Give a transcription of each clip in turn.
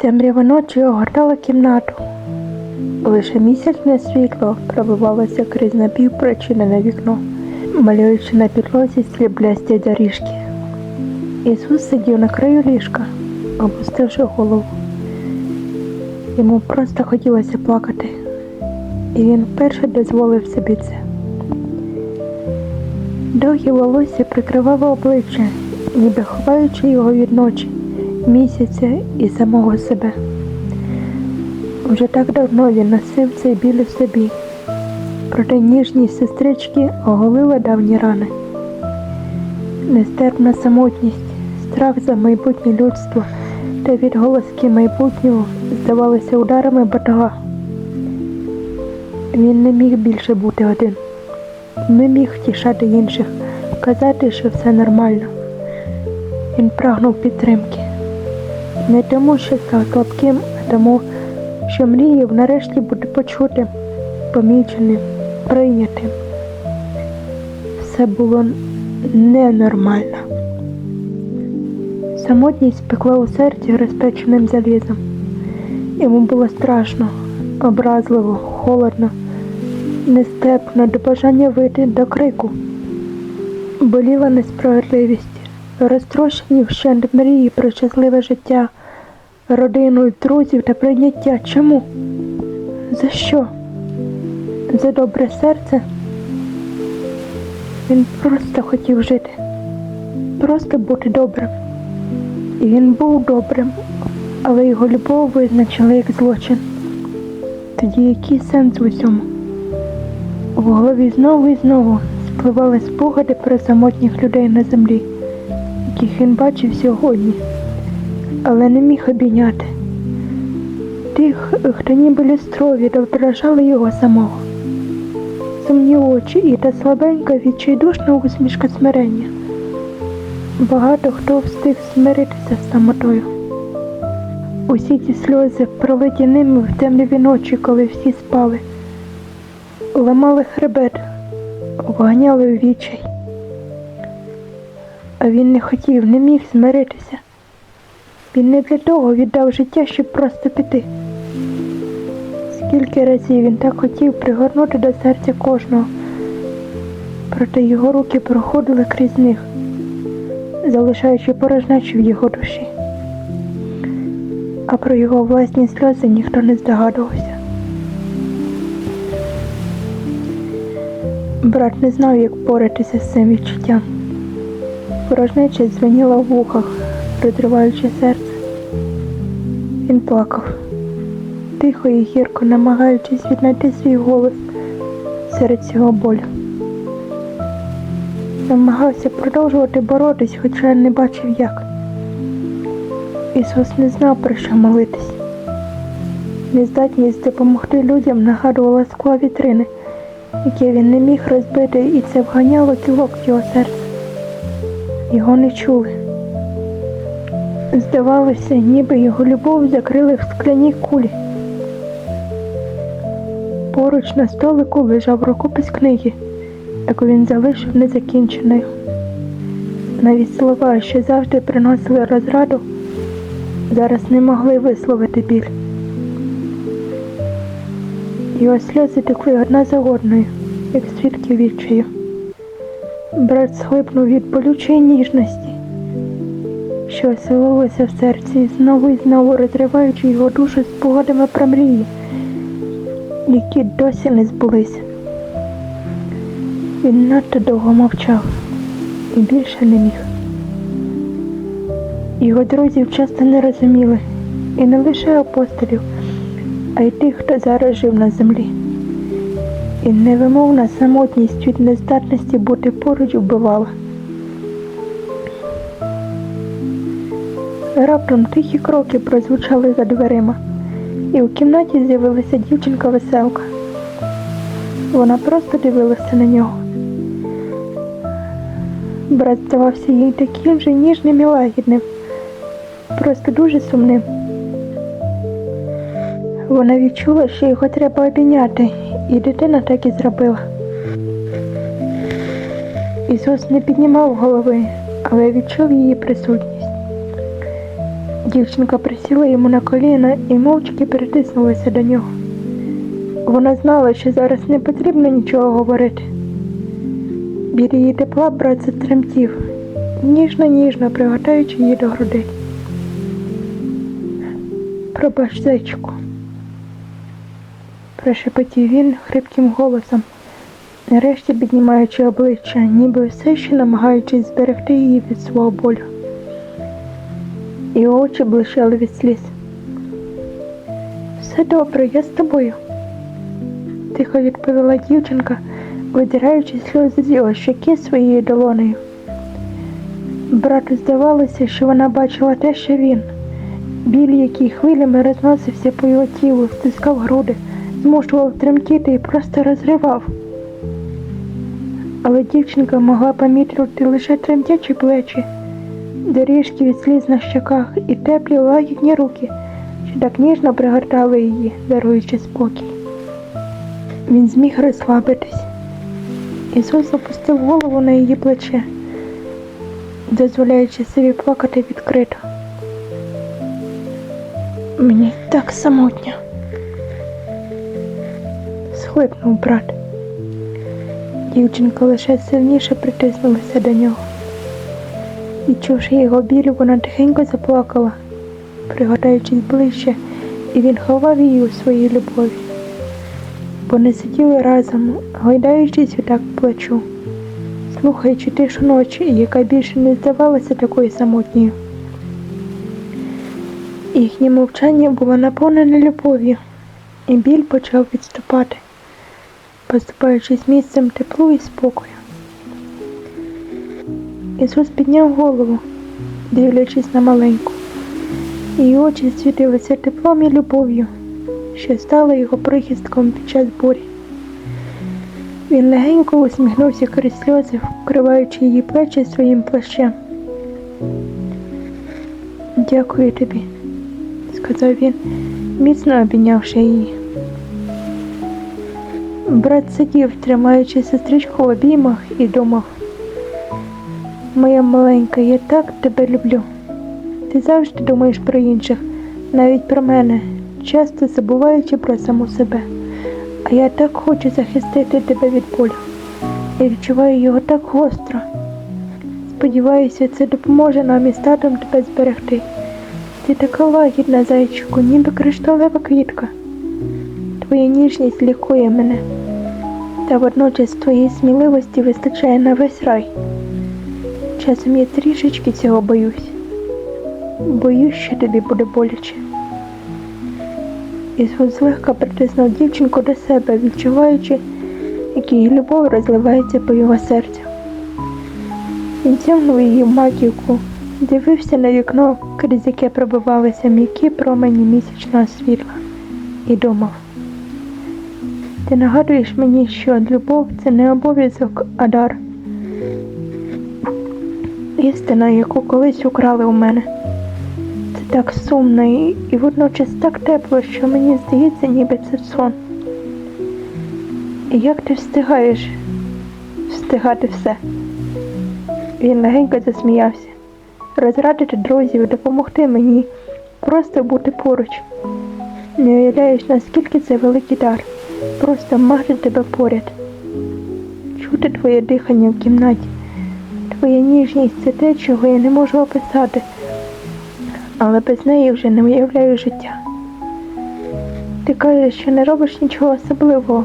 Темрява ночі огортала кімнату. Лише місячне світло пробивалося крізь напівпрочинене вікно, малюючи на підлозі сріблясті доріжки. Ісус сидів на краю ліжка, опустивши голову. Йому просто хотілося плакати, і він вперше дозволив собі це. Довгі волосся прикривало обличчя, ніби ховаючи його від ночі, місяця і самого себе. Вже так давно він носив цей біль в собі, проте ніжність сестрички оголила давні рани. Нестерпна самотність, страх за майбутнє людство та відголоски майбутнього здавалися ударами батога. Він не міг більше бути один, не міг втішати інших, казати, що все нормально. Він прагнув підтримки. Не тому, що став слабким, а тому, що мріяв нарешті бути почутим, поміченим, прийнятим. Все було ненормально. Самотність пекла у серці розпеченим залізом. Йому було страшно, образливо, холодно, нестепно до бажання вийти до крику. Боліла несправедливість, розтрощені вщент мрії про щасливе життя, родину, друзів та прийняття. Чому? За що? За добре серце? Він просто хотів жити, просто бути добрим. І він був добрим, але його любов визначила як злочин. Тоді який сенс в усьому? У голові знову і знову спливали спогади про самотніх людей на землі, яких він бачив сьогодні, але не міг обійняти. Тих, хто ніби люстрові довражали його самого. Сумні очі і та слабенька відчайдушна усмішка смирення. Багато хто встиг смиритися з самотою. Усі ці сльози пролиті ними в темряві ночі, коли всі спали, ламали хребет, вганяли у відчай. А він не хотів, не міг змиритися. Він не для того віддав життя, щоб просто піти. Скільки разів він так хотів пригорнути до серця кожного, проте його руки проходили крізь них залишаючи порожнечу в його душі. А про його власні сльози ніхто не здогадувався. Брат не знав, як боротися з цим відчуттям. Порожнеча дзвеніла в вухах, розриваючи серце. Він плакав, тихо і гірко намагаючись віднайти свій голос серед цього болю намагався продовжувати боротись, хоча не бачив як. Ісус не знав, про що молитись. Нездатність допомогти людям нагадувала скло вітрини, яке він не міг розбити, і це вганяло кілок в його серце. Його не чули. Здавалося, ніби його любов закрили в скляній кулі. Поруч на столику лежав рукопис книги яку він залишив незакінченою. Навіть слова, що завжди приносили розраду, зараз не могли висловити біль. Його сльози текли одна за одною, як свідки відчаю. Брат схлипнув від болючої ніжності, що оселилося в серці, знову і знову розриваючи його душу спогадами про мрії, які досі не збулися. Він надто довго мовчав і більше не міг. Його друзів часто не розуміли, і не лише апостолів, а й тих, хто зараз жив на землі. І невимовна самотність від нездатності бути поруч вбивала. Раптом тихі кроки прозвучали за дверима, і у кімнаті з'явилася дівчинка веселка. Вона просто дивилася на нього. Брат здавався їй таким же ніжним і лагідним, просто дуже сумним. Вона відчула, що його треба обійняти, і дитина так і зробила. Ісус не піднімав голови, але відчув її присутність. Дівчинка присіла йому на коліна і мовчки притиснулася до нього. Вона знала, що зараз не потрібно нічого говорити. Біля її тепла брат затремтів, ніжно-ніжно пригортаючи її до грудей. Пробач, зайчику, прошепотів він хрипким голосом, нарешті піднімаючи обличчя, ніби все ще намагаючись зберегти її від свого болю. І очі блищали від сліз. Все добре, я з тобою, тихо відповіла дівчинка, видираючи сльози з його щоки своєю долонею. Брату здавалося, що вона бачила те, що він. Біль, який хвилями розносився по його тілу, стискав груди, змушував тремтіти і просто розривав. Але дівчинка могла помітити лише тремтячі плечі, доріжки від сліз на щоках і теплі лагідні руки, що так ніжно пригортали її, даруючи спокій. Він зміг розслабитись. Ісус опустив голову на її плече, дозволяючи собі плакати відкрито. Мені так самотньо. Схлипнув брат. Дівчинка лише сильніше притиснулася до нього. Відчувши його біль, вона тихенько заплакала, пригортаючись ближче, і він ховав її у своїй любові. Вони сиділи разом, гойдаючись відтак плачу, слухаючи тишу ночі, яка більше не здавалася такою самотньою. Їхнє мовчання було наповнене любов'ю, і біль почав відступати, поступаючись місцем теплу і спокою. Ісус підняв голову, дивлячись на маленьку. Її очі світилися теплом і любов'ю, що стала його прихистком під час бурі. Він легенько усміхнувся крізь сльози, вкриваючи її плечі своїм плащем. Дякую тобі, сказав він, міцно обійнявши її. Брат сидів, тримаючи сестричку в обіймах, і думав. Моя маленька, я так тебе люблю. Ти завжди думаєш про інших, навіть про мене, часто забуваючи про саму себе. А я так хочу захистити тебе від болю. Я відчуваю його так гостро. Сподіваюся, це допоможе нам із татом тебе зберегти. Ти така лагідна, зайчику, ніби кришталева квітка. Твоя ніжність лікує мене, та водночас твоєї сміливості вистачає на весь рай. Часом я трішечки цього боюсь. Боюсь, що тобі буде боляче. Ісус злегка притиснув дівчинку до себе, відчуваючи, як її любов розливається по його серцю. Він тягнув її в маківку, дивився на вікно, крізь яке пробивалися м'які промені місячного світла, і думав. Ти нагадуєш мені, що любов це не обов'язок, а дар істина, яку колись украли у мене. Це так сумно і, і водночас так тепло, що мені здається, ніби це сон. І як ти встигаєш встигати все? Він легенько засміявся, розрадити друзів, допомогти мені, просто бути поруч. Не уявляєш, наскільки це великий дар, просто мати тебе поряд, чути твоє дихання в кімнаті. Твоя ніжність це те, чого я не можу описати, але без неї вже не уявляю життя. Ти кажеш, що не робиш нічого особливого,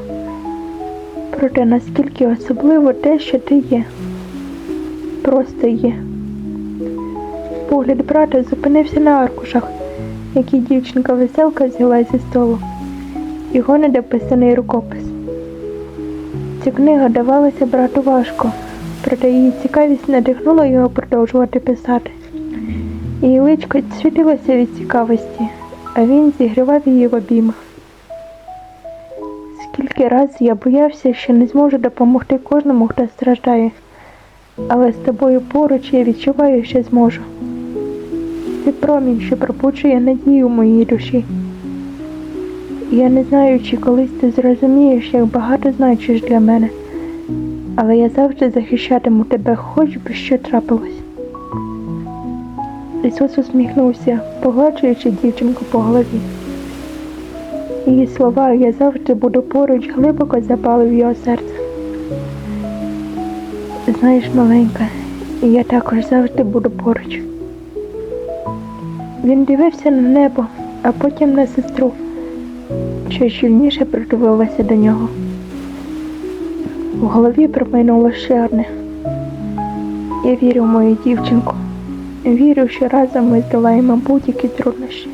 проте наскільки особливо те, що ти є, просто є. Погляд брата зупинився на аркушах, які дівчинка веселка взяла зі столу, його недописаний рукопис. Ця книга давалася брату важко проте її цікавість надихнула його продовжувати писати. Її личко світилося від цікавості, а він зігрівав її в обіймах. Скільки разів я боявся, що не зможу допомогти кожному, хто страждає, але з тобою поруч я відчуваю, що зможу. Ти промінь, що пробуджує надію в моїй душі. Я не знаю, чи колись ти зрозумієш, як багато значиш для мене але я завжди захищатиму тебе, хоч би що трапилось. Ісус усміхнувся, погладжуючи дівчинку по голові. Її слова я завжди буду поруч глибоко запали в його серце. Знаєш, маленька, я також завжди буду поруч. Він дивився на небо, а потім на сестру, що щільніше придивилася до нього. В голові промайнуло ще одне. Я вірю в мою дівчинку. Вірю, що разом ми здолаємо будь-які труднощі.